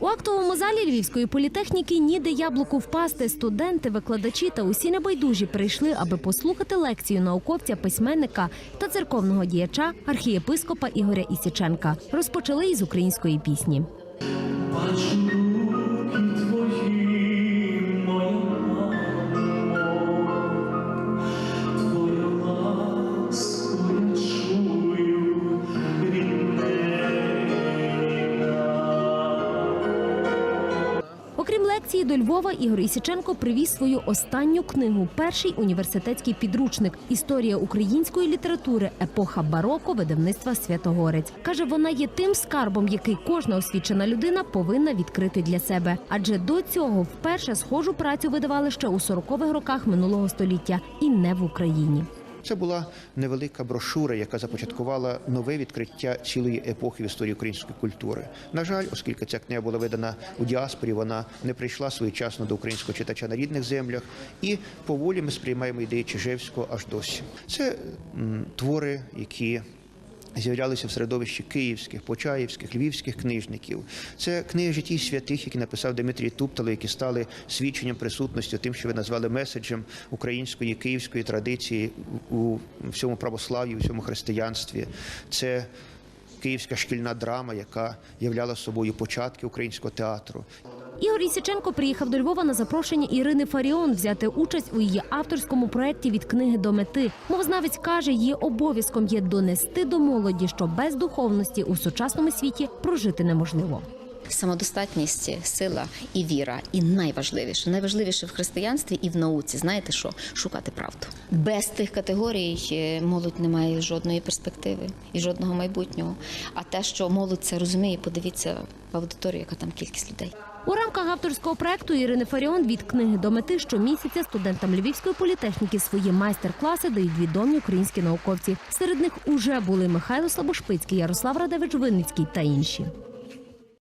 У актовому залі Львівської політехніки ніде яблуку впасти. Студенти, викладачі та усі небайдужі прийшли, аби послухати лекцію науковця, письменника та церковного діяча архієпископа Ігоря Ісіченка. Розпочали із української пісні. Окрім до Львова, Ігор Ісіченко привіз свою останню книгу Перший університетський підручник Історія української літератури, епоха бароко, видавництва Святогорець. Каже, вона є тим скарбом, який кожна освічена людина повинна відкрити для себе. Адже до цього вперше схожу працю видавали ще у 40-х роках минулого століття і не в Україні. Це була невелика брошура, яка започаткувала нове відкриття цілої епохи в історії української культури. На жаль, оскільки ця книга була видана у діаспорі, вона не прийшла своєчасно до українського читача на рідних землях, і поволі ми сприймаємо ідеї Чижевського аж досі. Це м, твори, які З'являлися в середовищі київських, почаївських, львівських книжників. Це книги житті святих, які написав Дмитрій Туптало, які стали свідченням присутності, тим, що ви назвали меседжем української київської традиції у всьому православ'ї, у всьому християнстві. Це київська шкільна драма, яка являла собою початки українського театру. Ігор Ісіченко приїхав до Львова на запрошення Ірини Фаріон взяти участь у її авторському проєкті від книги до мети. Мовознавець каже, її обов'язком є донести до молоді, що без духовності у сучасному світі прожити неможливо. Самодостатність, сила і віра, і найважливіше, найважливіше в християнстві і в науці. Знаєте що? Шукати правду. Без тих категорій е, молодь не має жодної перспективи і жодного майбутнього. А те, що молодь це розуміє, подивіться в аудиторію, яка там кількість людей. У рамках авторського проекту Ірини Фаріон від книги до мети щомісяця студентам Львівської політехніки свої майстер-класи дають відомі українські науковці. Серед них уже були Михайло Слабошпицький, Ярослав Радевич Винницький та інші.